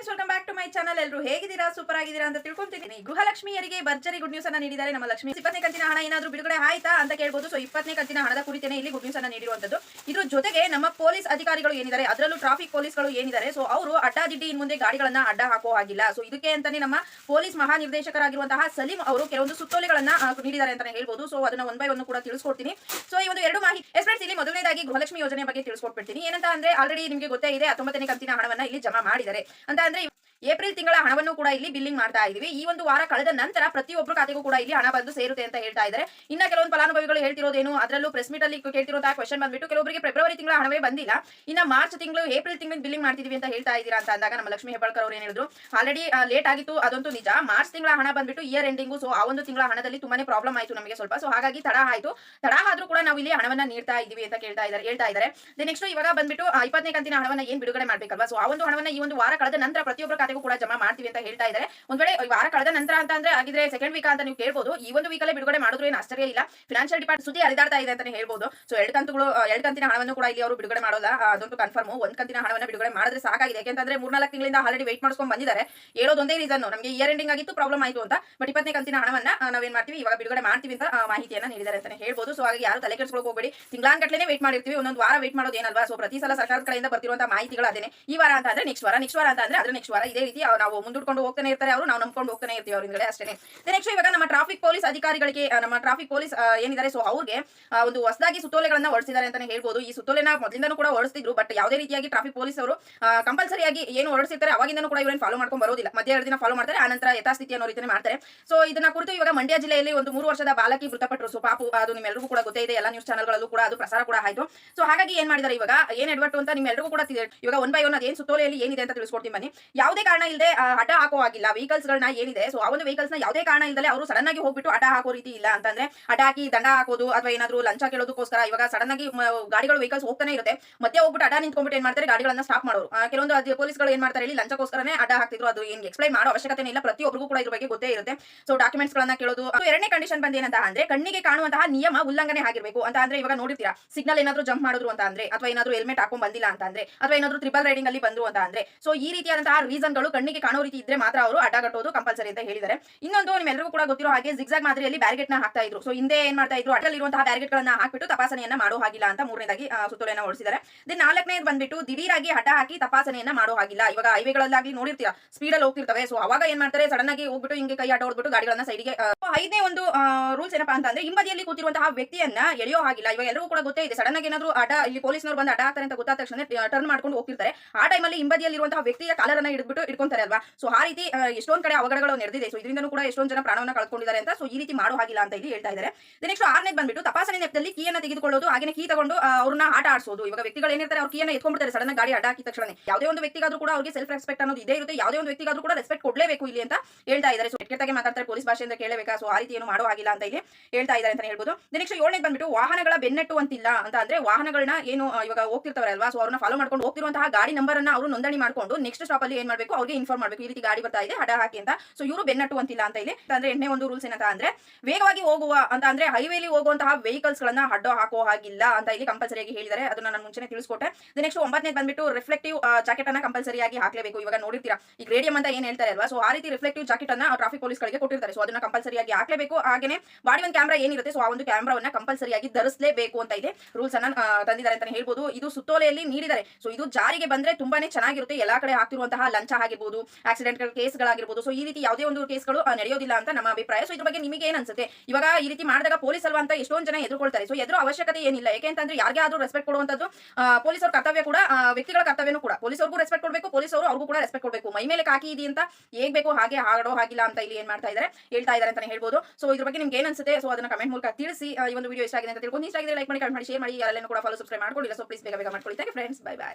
friends, welcome back my channel ಎಲ್ಲರೂ ಹೇಗಿದ್ದೀರಾ? Super ಆಗಿದ್ದೀರಾ ಅಂತ ತಿಳ್ಕೊಂತೀನಿ ಗೃಹಲಕ್ಷ್ಮಿಯರಿಗೆ ಭರ್ಜರಿ ಗುಡ್ ನ್ಯೂಸ್ ಅನ್ನ ನೀಡಿದ್ದಾರೆ ನಮ್ಮ ಲಕ್ಷ್ಮಿ. ಇಪ್ಪತ್ತನೇ ಕಂತಿನ ಹಣ ಏನಾದರೂ ಬಿಡುಗಡೆ ಆಯ್ತಾ ಅಂತ ಕೇಳ್ಬೋದು. ಸೊ ಇಪ್ಪತ್ತನೇ ಕಂತಿನ ಹಣದ ಕುರಿತೇನೆ ಇಲ್ಲಿ ಗುಡ್ ನ್ಯೂಸ್ ಅನ್ನ ನೀಡಿರುವಂತದ್ದು. ಇದ್ರ ಜೊತೆಗೆ ನಮ್ಮ ಪೊಲೀಸ್ ಅಧಿಕಾರಿಗಳು ಏನಿದ್ದಾರೆ, ಅದರಲ್ಲೂ ಟ್ರಾಫಿಕ್ ಪೊಲೀಸ್ಗಳು ಏನಿದ್ದಾರೆ ಸೊ ಅವರು ಅಡ್ಡಾದಿಡ್ಡಿ ಇನ್ ಮುಂದೆ ಗಾಡಿಗಳನ್ನ ಅಡ್ಡ ಹಾಕೋ ಆಗಿಲ್ಲ ಸೊ ಇದಕ್ಕೆ ಅಂತಾನೆ ನಮ್ಮ ಪೊಲೀಸ್ ಮಹಾನಿರ್ದೇಶಕರಾಗಿರುವಂತಹ ಸಲೀಂ ಅವರು ಕೆಲವೊಂದು ಸುತ್ತೋಲೆಗಳನ್ನ ನೀಡಿದ್ದಾರೆ ಅಂತಾನೆ ಹೇಳ್ಬೋದು. ಸೊ ಅದನ್ನ ಒನ್ ಬೈ ಒನ್ ಕೂಡ ತಿಳಿಸ್ಕೊಡ್ತೀನಿ. ಸೊ ಈ ಒಂದು ಎರಡು ಮಾಹಿತಿ ಎಸ್ ಫ್ರೆಂಡ್ಸ್ ಇಲ್ಲಿ ಮೊದಲನೇದಾಗಿ ಗೃಹಲಕ್ಷ್ಮಿ ಯೋಜನೆ ಬಗ್ಗೆ ತಿಳಿಸ್ಕೊಡ್ಬಿಡ್ತೀನಿ ಏನಂತ ಅಂದ್ರೆ ಆಲ್ರೆಡಿ ನಿಮಗೆ ಗೊತ್ತೇ ಇದೆ, ಹತ್ತೊಂಬತ್ತನೇ ಕಂತಿನ ಹಣವನ್ನ ಇಲ್ಲಿ ಜಮಾ ಮಾಡಿದ್ದಾರೆ. ಅಂತ ಅಂದ್ರೆ ಏಪ್ರಿಲ್ ತಿಂಗಳ ಹಣವನ್ನು ಕೂಡ ಇಲ್ಲಿ ಬಿಲ್ಲಿಂಗ್ ಮಾಡ್ತಾ ಇದೀವಿ ಈ ಒಂದು ವಾರ ಕಳೆದ ನಂತರ ಪ್ರತಿಯೊಬ್ಬರು ಖಾತೆಗೂ ಕೂಡ ಇಲ್ಲಿ ಹಣ ಬಂದು ಸೇರುತ್ತೆ ಅಂತ ಹೇಳ್ತಾ ಇದ್ದಾರೆ. ಇನ್ನ ಕೆಲವೊಂದು ಫಲಾನುಭವಿಗಳು ಹೇಳ್ತಿರೋದೇನು, ಅದರಲ್ಲೂ ಪ್ರೆಸ್ ಮೀಟ್ ಅಲ್ಲಿ ಕೇಳ್ತಿರುವಂತಹ ಕ್ವಶನ್ ಬಂದ್ಬಿಟ್ಟು ಕೆಲವೊಬ್ಬರಿಗೆ ಫೆಬ್ರವರಿ ತಿಂಗಳ ಹಣವೇ ಬಂದಿಲ್ಲ. ಇನ್ನ ಮಾರ್ಚ್ ತಿಂಗಳು ಏಪ್ರಿಲ್ ತಿಂಗಳು ಬಿಲ್ಲಿಂಗ್ ಮಾಡ್ತಿದೀವಿ ಅಂತ ಹೇಳ್ತಾ ಇದ್ದೀರಾ ಅಂತ ಅಂದಾಗ ನಮ್ಮ ಲಕ್ಷ್ಮಿ ಹೆಬ್ಬಾಳ್ಕರ್ ಅವರು ಏನ್ ಹೇಳಿದ್ರು? ಆಲ್ರೆಡಿ ಲೇಟ್ ಆಗಿತ್ತು, ಅದಂತೂ ನಿಜ. ಮಾರ್ಚ್ ತಿಂಗಳ ಹಣ ಬಂದ್ಬಿಟ್ಟು ಇಯರ್ ಎಂಡಿಂಗು ಸೊ ಆ ಒಂದು ತಿಂಗಳ ಹಣದಲ್ಲಿ ತುಂಬಾನೇ ಪ್ರಾಬ್ಲಮ್ ಆಯಿತು ನಮಗೆ ಸ್ವಲ್ಪ. ಸೊ ಹಾಗಾಗಿ ತಡ ಆಯಿತು. ತಡ ಆದ್ರೂ ಕೂಡ ನಾವು ಇಲ್ಲಿ ಹಣವನ್ನ ನೀಡ್ತಾ ಇದೀವಿ ಅಂತ ಕೇಳ್ತಾ ಇದ್ದಾರೆ, ಹೇಳ್ತಾ ಇದ್ದಾರೆ. ನೆಕ್ಸ್ಟ್ ಇವಾಗ ಬಂದ್ಬಿಟ್ಟು ಇಪ್ಪತ್ತನೇ ಕಂತಿನ ಹಣವನ್ನ ಏನ್ ಬಿಡುಗಡೆ ಮಾಡ್ಬೇಕಲ್ವಾ? ಸೊ ಆ ಒಂದು ಹಣವನ್ನ ಈ ಒಂದು ವಾರ ಕಳೆದ ನಂತರ ಪ್ರತಿಯೊಬ್ಬರ ಖಾತೆಗೂ ಕೂಡ ಜಮಾ ಮಾಡ್ತೀವಿ ಅಂತ ಹೇಳ್ತಾ ಇದ್ದಾರೆ. ಒಂದ್ ವೇಳೆ ವಾರ ಕಳೆದ ನಂತರ ಅಂತ ಅಂದ್ರೆ ಆಗಿದ್ರೆ ಸೆಕೆಂಡ್ ವೀಕ್ ಅಂತ ನೀವು ಕೇಳಬಹುದು ಈ ಒಂದು ವೀಕಲ್ಲೇ ಬಿಡುಗಡೆ ಮಾಡಿದ್ರು ಏನು ಆಶ್ಚರ್ಯ ಇಲ್ಲ. ಫಿನಾನ್ಷಿಯಲ್ ಡಿಪಾರ್ಟ್ ಸುದ್ದಿ ಹರಿದಾಡ್ತಾ ಇದೆ ಅಂತಾನೆ ಹೇಳ್ಬೋದು. ಸೊ ಎರಡು ಕಂತುಗಳು ಎರಡು ಕಂತಿನ ಹಣವನ್ನು ಕೂಡ ಇಲ್ಲಿ ಅವರು ಬಿಡುಗಡೆ ಮಾಡೋಲ್ಲ. ಅದೊಂದು ಕನ್ಫರ್ಮ್ ಒಂದ್ ಕಂತಿನ ಹಣವನ್ನ ಬಿಡುಗಡೆ ಮಾಡಿದ್ರೆ ಸಾಕಾಗಿದೆ. ಯಾಕೆಂತಂದ್ರೆ ಮೂರ್ನಾಲ್ಕು ತಿಂಗಳಿಂದ ಆಲ್ರೆಡಿ ವೇಟ್ ಮಾಡ್ಕೊಂಡು ಬಂದಿದ್ದಾರೆ. ಹೇಳೋದೊಂದೇ ರೀಸನ್ ನಮಗೆ ಇಯರ್ ಎಂಡಿಂಗ್ ಆಗಿತ್ತು ಪ್ರಾಬ್ಲಮ್ ಆಯಿತು ಅಂತ. ಬಟ್ ಇಪ್ಪತ್ತನೇ ಕಂತಿನ ಹಣವನ್ನ ನಾವೇನ್ ಮಾಡ್ತೀವಿ? ಇವಾಗ ಬಿಡುಗಡೆ ಮಾಡ್ತೀವಿ ಅಂತ ಮಾಹಿತಿಯನ್ನ ನೀಡಿದ್ದಾರೆ ಅಂತಾನೆ ಹೇಳ್ಬೋದು. ಸೊ ಹಾಗಾಗಿ ಯಾರು ತಲೆ ಕೆಡಿಸ್ಕೊಳಕ್ ಹೋಗಬೇಡಿ. ತಿಂಗಳಾನ್ಗಟ್ಲೆ ವೇಟ್ ಮಾಡಿರ್ತೀವಿ. ಒಂದೊಂದು ವಾರ ವೇಟ್ ಮಾಡೋದೇನಲ್ವಾ ಸೊ ಪ್ರತಿ ಸಲ ಸರ್ಕಾರದ ಕಡೆಯಿಂದ ಬರ್ತಿರುವಂತಹ ಮಾಹಿತಿಗಳು ಅದೇನೆ. ಈ ವಾರ ಅಂತ ಅಂದ್ರೆ ನೆಕ್ಸ್ಟ್ ವಾರ. ನೆಕ್ಸ್ಟ್ ವಾರ ಅಂತ ಅಂದ್ರೆ ಅದ್ರ ನೆಕ್ಸ್ಟ್ ವಾರ ರೀತಿ ನಾವು ಮುಂದೂಡ್ಕೊಂಡು ಹೋಗ್ತಾನೆ ಇರ್ತಾರೆ, ಅವರು ನಾವು ನಂಬ್ಕೊಂಡು ಹೋಗ್ತಾನೆ ಇರ್ತೀವಿ ಅವ್ರ ಹಿಂದ್ಗಡೆ ಅಷ್ಟೇ ನೆಕ್ಸ್ಟ್ ಇವಾಗ ನಮ್ಮ ಟ್ರಾಫಿಕ್ ಪೊಲೀಸ್ ಅಧಿಕಾರಿಗಳಿಗೆ ನಮ್ಮ ಟ್ರಾಫಿಕ್ ಪೊಲೀಸ್ ಏನಿದ್ದಾರೆ ಸೊ ಅವ್ರಿಗೆ ಒಂದು ಹೊಸದಾಗಿ ಸುತ್ತೋಲೆಗಳನ್ನ ಹೊರಡಿಸಿದ್ದಾರೆ ಅಂತಾನೆ ಹೇಳ್ಬೋದು. ಈ ಸುತ್ತೋಲೆನ ಮೊದಲಿಂದನೂ ಕೂಡ ಹೊರಡಿಸ್ತಿದ್ರು ಬಟ್ ಯಾವುದೇ ರೀತಿಯಾಗಿ ಟ್ರಾಫಿಕ್ ಪೊಲೀಸ್ ಅವರು ಕಂಪಲ್ಸರಿಯಾಗಿ ಏನು ಹೊರಡಿಸಿರ್ತಾರೆ, ಅವಾಗಿಂದನೂ ಕೂಡ ಇವರೇನು ಫಾಲೋ ಮಾಡ್ಕೊಂಡು ಬರೋದಿಲ್ಲ. ಮಧ್ಯ ಎರಡು ದಿನ ಫಾಲೋ ಮಾಡ್ತಾರೆ ಆನಂತರ ಯಥಾಸ್ಥಿತಿ ಅನ್ನೋ ರೀತಿಯಲ್ಲಿ ಮಾಡ್ತಾರೆ. ಸೊ ಇದನ್ನ ಕುರಿತು ಇವಾಗ ಮಂಡ್ಯ ಜಿಲ್ಲೆಯಲ್ಲಿ ಒಂದು ಮೂರು ವರ್ಷದ ಬಾಲಕಿ ಮೃತಪಟ್ಟರು ಸೊ ಪಾಪು, ಅದು ನಿಮ್ಮೆಲ್ಲರಿಗೂ ಕೂಡ ಗೊತ್ತೇ ಇದೆ, ಎಲ್ಲ ನ್ಯೂಸ್ ಚಾನಲ್ಗಳಲ್ಲೂ ಕೂಡ ಅದು ಪ್ರಸಾರ ಕೂಡ ಆಯಿತು. ಸೊ ಹಾಗಾಗಿ ಏನ್ ಮಾಡಿದ್ದಾರೆ ಇವಾಗ, ಏನ್ ಎಡ್ವರ್ಟು ಅಂತ ನಿಮ್ಮೆಲ್ಲರಿಗೂ ಕೂಡ ಇವಾಗ ಒನ್ ಬೈ ಒನ್ ಅದೇನು ಸುತ್ತೋಲೆಯಲ್ಲಿ ಏನಿದೆ ಅಂತ ತಿಳಿಸ್ಕೊಡ್ತೀನಿ ಬನ್ನಿ. ಯಾವುದೇ ಕಾರಣ ಇಲ್ಲದೆ ಅಡ್ಡ ಹಾಕೋ ಆಗಿಲ್ಲ ವೆಹಿಕಲ್ಸ್ ಗಳನ್ನ ಏನಿದೆ ಸೊ ಆ ಒಂದು ವೆಹಿಕಲ್ಸ್ನ ಯಾವುದೇ ಕಾರಣ ಇಲ್ಲದೆ ಅವರು ಸಡನ್ ಆಗಿ ಹೋಗ್ಬಿಟ್ಟು ಹಠ ಹಾಕೋ ರೀತಿ ಇಲ್ಲ ಅಂತಂದ್ರೆ, ಹಠ ಹಾಕಿ ದಂಡ ಹಾಕೋದು ಅಥವಾ ಏನಾದ್ರು ಲಂಚ ಕೇಳೋದಕ್ಕೋಸ್ಕರ ಇವಾಗ ಸಡನ್ ಆಗಿ ಗಾಡಿಗಳು ವೆಹಿಕಲ್ಸ್ ಹೋಗ್ತಾನೆ ಇರುತ್ತೆ. ಮತ್ತೆ ಹೋಗ್ಬಿಟ್ಟು ಅಡ್ಡ ನಿಂತ್ಕೊಂಡ್ಬಿಟ್ಟು ಏನ್ ಮಾಡ್ತಾರೆ, ಗಾಡಿಗಳನ್ನ ಸ್ಟಾಪ್ ಮಾಡೋರು. ಕೆಲವೊಂದು ಅದು ಪೊಲೀಸ್ಗಳು ಏನ್ ಮಾಡ್ತಾರೆ ಹೇಳಿ, ಲಂಚಕ್ಕೋಸ್ಕರನೇ ಅಡ್ಡ ಹಾಕ್ತಿದ್ರು. ಅದು ಏನ್ ಎಕ್ಸ್ಪ್ಲೈನ್ ಮಾಡೋ ಅವಶ್ಯಕತೆ ಇಲ್ಲ. ಪ್ರತಿಯೊಬ್ಬರಿಗೂ ಕೂಡ ಇದ್ರ ಬಗ್ಗೆ ಗೊತ್ತೇ ಇರುತ್ತೆ. ಸೊ ಡಾಕ್ಯುಮೆಂಟ್ಸ್ ಗಳನ್ನ ಕೇಳೋದು ಎರಡನೇ ಕಂಡೀಷನ್ ಬಂದ ಏನಂತ ಅಂದ್ರೆ, ಕಣ್ಣಿಗೆ ಕಾಣುವಂತಹ ನಿಯಮ ಉಲ್ಲಂಘನೆ ಆಗಿರಬೇಕು ಅಂತ ಅಂದ್ರೆ ಇವಾಗ ನೋಡಿರ್ತೀರಾ. ಸಿಗ್ನಲ್ ಏನಾದ್ರು ಜಂಪ್ ಮಾಡಿದ್ರು ಅಂತ ಅಂದ್ರೆ, ಅಥವಾ ಏನಾದ್ರು ಹೆಲ್ಮೆಟ್ ಹಾಕೊಂಡ್ ಬಂದಿಲ್ಲ ಅಂತ ಅಂದ್ರೆ, ಅಥವಾ ಏನಾದ್ರು ಟ್ರಿಪಲ್ ರೈಡಿಂಗ್ ಅಲ್ಲಿ ಬಂದ್ರು ಅಂತ ಅಂದ್ರೆ ಸೊ ಈ ರೀತಿಯಾದಂತಹ ರೀಸನ್ ಗಳು ಕಣ್ಣಿಗೆ ಕಾಣೋ ರೀತಿ ಇದ್ರೆ ಮಾತ್ರ ಅವರು ಅಡ್ಡಗಟ್ಟೋದು ಕಂಪಲ್ಸರಿ ಅಂತ ಹೇಳಿದ್ದಾರೆ. ಇನ್ನೊಂದು ನಿಮ್ಮೆಲ್ಲರಿಗೂ ಕೂಡ ಗೊತ್ತಿರೋ ಹಾಗೆ ಜಿಗ್ಜಾಗ್ ಮಾದರಿಯಲ್ಲಿ ಬ್ಯಾರಿಗೇಟ್ನ ಹಾಕ್ತಾ ಇದ್ರು. ಸೊ ಹಿಂದೆ ಏನ್ ಮಾಡ್ತಾ ಇದ್ರು? ಅಡ್ಡಲ್ಲಿರುವಂತಹ ಬ್ಯಾರಿಗೇಟ್ ಗಳನ್ನ ಹಾಕ್ಬಿಟ್ಟು ತಪಾಸಣೆಯನ್ನ ಮಾಡೋ ಹಾಗಿಲ್ಲ ಅಂತ ಮೂರನೇದಾಗಿ ಸುತ್ತೋಲೆಯನ್ನು ಹೊರಡಿಸಿದ್ದಾರೆ ದೆನ್ ನಾಲ್ಕನೇದು ಬಂದ್ಬಿಟ್ಟು ದಿಢೀರಾಗಿ ಹಠ ಹಾಕಿ ತಪಾಸಣೆಯನ್ನ ಮಾಡೋ ಹಾಗಿಲ್ಲ. ಇವಾಗ ಹೈವೇಗಳಲ್ಲಾಗ್ಲಿ ನೋಡಿರ್ತೀರಾ ಸ್ಪೀಡ್ ಅಲ್ಲಿ ಹೋಗ್ತಿರ್ತವೆ. ಸೊ ಅವಾಗ ಏನ್ ಮಾಡ್ತಾರೆ? ಸಡನ್ ಆಗಿ ಹೋಗ್ಬಿಟ್ಟು ಹಿಂಗೆ ಕೈ ಆಟ ಹೊಡ್ಬಿಟ್ಟು ಗಾಡಿಗಳನ್ನ ಸೈಡಿಗೆ ಐದನೇ ಒಂದು ರೂಲ್ಸ್ ಏನಪ್ಪಾ ಅಂತಂದ್ರೆ ಹಿಂಬದಿಯಲ್ಲಿ ಕೂತಿರುವಂತಹ ವ್ಯಕ್ತಿಯನ್ನ ಎಳೆಯೋ ಹಾಗಿಲ್ಲ. ಇವಾಗ ಎಲ್ಲರೂ ಕೂಡ ಗೊತ್ತೇ ಇದೆ. ಸಡನ್ ಆಗಿ ಏನಾದ್ರು ಆಟ ಇಲ್ಲಿ ಪೊಲೀಸ್ನವ್ರು ಬಂದು ಆಟ ಹಾಕ್ತಾರೆ ಅಂತ ಗೊತ್ತಾದ ತಕ್ಷಣ ಟರ್ನ್ ಮಾಡ್ಕೊಂಡು ಹೋಗ್ತಿರ್ತಾರೆ. ಆ ಟೈಮಲ್ಲಿ ಹಿಂಬದಿಯಲ್ಲಿರುವಂತಹ ವ್ಯಕ್ತಿಯ ಕಾಲರನ್ನ ಹಿಡಿದ್ಬಿಟ್ಟು ಇಟ್ಕೊಂತಾರೆ ಅಲ್ವಾ? ಸೊ ಆ ರೀತಿ ಎಷ್ಟೊಂದ್ ಕಡೆ ಅವಘಡಗಳು ನಡೆದಿದೆ. ಸೊ ಇದರಿಂದ ಕೂಡ ಎಷ್ಟೊಂದು ಜನ ಪ್ರಾಣವನ್ನು ಕಳ್ಕೊಂಡಿದ್ದಾರೆ ಅಂತ ಸೊ ಈ ರೀತಿ ಮಾಡೋ ಹಾಗಿಲ್ಲ ಅಂತ ಇಲ್ಲಿ ಹೇಳ್ತಾ ಇದ್ದಾರೆ. ನೆಕ್ಸ್ಟ್ ಆರನೇ ಬಂದ್ಬಿಟ್ಟು, ತಪಾಸಣೆ ನೆಪದಲ್ಲಿ ಕೀಯನ್ನ ತೆಗೆದುಕೊಳ್ಳೋದು ಹಾಗೆ ಕೀ ತಗೊಂಡು ಅವ್ರನ್ನ ಆಟ ಆಡಿಸೋದು. ಇವಾಗ ವ್ಯಕ್ತಿಗಳು ಏನಿರ್ತಾರೆ, ಅವ್ರ ಕೀಯನ್ನ ಎತ್ಕೊಂಡ್ಬಿಡ್ತಾರೆ ಸಡನ್ ಗಾಡಿ ಅಡ್ಡ ಹಾಕಿದ ತಕ್ಷಣ ಯಾವುದೇ ಒಂದು ವ್ಯಕ್ತಿಗಾದ್ರೂ ಕೂಡ ಅವ್ರಿಗೆ ಸೆಲ್ಫ್ ರೆಸ್ಪೆಕ್ಟ್ ಅನ್ನೋದು ಇದೇ ಇರುತ್ತೆ. ಯಾವುದೇ ಒಂದು ವ್ಯಕ್ತಿಗಾದ್ರೂ ಕೂಡ ರೆಸ್ಪೆಕ್ಟ್ ಕೊಡಲೇಬೇಕು ಇಲ್ಲಿ ಅಂತ ಹೇಳ್ತಾ ಇದ್ದಾರೆ. ಸೊ ಕೆಟ್ಟಾಗೆ ಮಾತಾಡ್ತಾರೆ ಪೊಲೀಸ್ ಭಾಷೆಯಿಂದ ಕೇಳಬೇಕಾ? ಸೊ ಆ ರೀತಿ ಏನು ಮಾಡೋ ಆಗಿಲ್ಲ ಅಂತ ಇಲ್ಲಿ ಹೇಳ್ತಾ ಇದ್ದಾರೆ ಅಂತ ಹೇಳ್ಬೋದು. ನೆಕ್ಸ್ಟ್ ಏಳನೇ ಬಂದ್ಬಿಟ್ಟು, ವಾಹನಗಳ ಬೆನ್ನಟ್ಟು ಅಂತಿಲ್ಲ ಅಂತ ಅಂದ್ರೆ ವಾಹನಗಳನ್ನ ಏನು ಇವಾಗ ಹೋಗ್ತಿರ್ತಾರೆ ಅಲ್ವಾ? ಸೊ ಅವ್ರನ್ನ ಫಾಲೋ ಮಾಡ್ಕೊಂಡು ಹೋಗ್ತಿರುವಂತಹ ಗಾಡಿ ನಂಬರ್ ಅನ್ನ ಅವರು ನೋಂದಣಿ ಮಾಡ್ಕೊಂಡು ನೆಕ್ಸ್ಟ್ ಸ್ಟಾಪ್ ಅಲ್ಲಿ ಏನ್ ಮಾಡಬೇಕು? ಅವ್ರಿಗೆ ಇನ್ಫಾರ್ಮ್ ಮಾಡಬೇಕು. ಈ ರೀತಿ ಗಾಡಿ ಬರ್ತಾ ಇದೆ ಹಡ ಹಾಕಿ ಅಂತ. ಸೊ ಇವರು ಬೆನ್ನಟ್ಟು ಅಂತಿಲ್ಲ ಅಂತ ಇಲ್ಲಿ ಅಂದ್ರೆ ಎಣ್ಣೆ ಒಂದು ರೂಲ್ಸ್ ಏನಂತ ಅಂದ್ರೆ, ವೇಗವಾಗಿ ಹೋಗುವ ಅಂತ ಅಂದ್ರೆ ಹೈವೇಲಿ ಹೋಗುವಂತಹ ವೆಹಿಕಲ್ಸ್ ಗಳನ್ನ ಅಡ್ಡ ಹಾಕೋ ಹಾಗಿಲ್ಲ ಅಂತ ಇಲ್ಲಿ ಕಂಪಲ್ಸರಿಯಾಗಿ ಹೇಳಿದ್ದಾರೆ. ಅದನ್ನ ನಾನು ಮುಂಚೆ ತಿಳಿಸ್ಕೊಟ್ಟೆ. ನೆಕ್ಸ್ಟ್ ಒಂಬತ್ತನೇ ಬಂದ್ಬಿಟ್ಟು ರಿಫ್ಲೆಕ್ಟಿವ್ ಜಾಕೆಟ್ ಅನ್ನ ಕಂಪಲ್ಸರಿಯಾಗಿ ಹಾಕಲೇಬೇಕು. ಇವಾಗ ನೋಡಿರ್ತೀರಾ, ಈ ಗ್ರೇಡಿಯಂ ಅಂತ ಏನ್ ಹೇಳ್ತಾರೆ ಅಲ್ವಾ? ಸೊ ಆ ರೀತಿ ರಿಫ್ಲೆಕ್ಟಿವ್ ಜಾಕೆಟ್ ಅನ್ನ ಟ್ರಾಫಿಕ್ ಪೊಲೀಸ್ಗಳಿಗೆ ಕೊಟ್ಟಿರ್ತಾರೆ. ಸೊ ಅದನ್ನ ಕಂಪಲ್ಸರಿಯಾಗಿ ಹಾಕ್ಲೇಬೇಕು. ಹಾಗೇನೆ ಬಾಡಿ ಒಂದು ಕ್ಯಾಮ್ರಾ ಏನಿರುತ್ತೆ ಸೊ ಆ ಒಂದು ಕ್ಯಾಮ್ರಾವನ್ನ ಕಂಪಲ್ಸರಿಯಾಗಿ ಧರಿಸಲೇಬೇಕು ಅಂತ ಇದೆ ರೂಲ್ಸ್ ಅನ್ನ ತಂದಿದ್ದಾರೆ ಅಂತ ಹೇಳ್ಬೋದು. ಇದು ಸುತ್ತೋಲೆಯಲ್ಲಿ ನೀಡಿದ್ದಾರೆ. ಸೊ ಇದು ಜಾರಿಗೆ ಬಂದ್ರೆ ತುಂಬಾನೇ ಚೆನ್ನಾಗಿರುತ್ತೆ. ಎಲ್ಲಾ ಕಡೆ ಹಾಕ್ತಿರುವಂತಹ ಲಂಚ ಆಗಿರ್ಬೋದು ಆಕ್ಸಿಡೆಂಟ್ ಕೇಸ್ಗಳಾಗಿರ್ಬೋದು. ಸೊ ಈ ರೀತಿ ಯಾವುದೇ ಒಂದು ಕೇಸ್ಗಳು ನಡೆಯೋದಿಲ್ಲ ಅಂತ ನಮ್ಮ ಅಭಿಪ್ರಾಯ. ಸೊ ಇದ್ರ ಬಗ್ಗೆ ನಿಮಗೆ ಏನ್ ಅನ್ಸುತ್ತೆ? ಇವಾಗ ಈ ರೀತಿ ಮಾಡಿದಾಗ ಪೊಲೀಸ್ ಅಲ್ವಾ ಅಂತ ಎಷ್ಟೊಂದು ಜನ ಎದುರ್ಕೊಳ್ತಾರೆ. ಸೊ ಎದುರು ಅವಶ್ಯಕತೆ ಏನಿಲ್ಲ. ಯಾಕೆ ಅಂತಂದ್ರೆ ಯಾರಿಗೆ ಆದ್ರೂ ರೆಸ್ಪೆಕ್ಟ್ ಕೊಡುವಂತದ್ದು ಪೊಲೀಸರ ಕರ್ತವ್ಯ ಕೂಡ ವ್ಯಕ್ತಿಗಳ ಕರ್ತವ್ಯನೂ ಕೂಡ. ಪೊಲೀಸರಿಗೂ ರೆಸ್ಪೆಕ್ಟ್ ಕೊಡಬೇಕು ಪೊಲೀಸರು ಅವ್ರಿಗೂ ಕೂಡ ರೆಸ್ಪೆಕ್ಟ್ ಕೊಡಬೇಕು. ಮೈ ಮೇಲೆ ಕಾಕಿ ಇದೆ ಅಂತ ಹೇಗ್ ಬೇಕು ಹಾಗೆ ಹಾಡೋ ಹಾಗಿಲ್ಲ ಅಂತ ಇಲ್ಲಿ ಏನ್ ಮಾಡ್ತಾ ಇದ್ದಾರೆ ಹೇಳ್ತಾ ಇದ್ದಾರೆ ಅಂತ ಹೇಳ್ಬೋದು. ಸೊ ಇದ್ರ ಬಗ್ಗೆ ನಿಮ್ಗೆ ಏನ್ ಅನ್ಸುತ್ತೆ? ಸೊ ಅದನ್ನ ಕಮೆಂಟ್ ಮೂಲಕ ತಿಳಿಸಿ ಈ ಒಂದು ವಿಡಿಯೋ ಇಷ್ಟ ಆಗಿದೆ ಅಂತ ತಿಳ್ಕೊಂಡು, ಇಷ್ಟ ಆಗಿದೆ ಲೈಕ್ ಮಾಡಿ ಕಮೆಂಟ್ ಮಾಡಿ ಶೇರ್ ಮಾಡಿ. ಯಾರೆಲ್ಲ ಕೂಡ ಫಾಲೋ ಸಬ್ಸ್ಕ್ರೈಬ್ ಮಾಡ್ಕೊಂಡಿಲ್ಲ ಸೊ ಪ್ಲೀಸ್ ಬೇಗ ಬೇಗ ಮಾಡ್ಕೊಳ್ಳಿ. Friends bye bye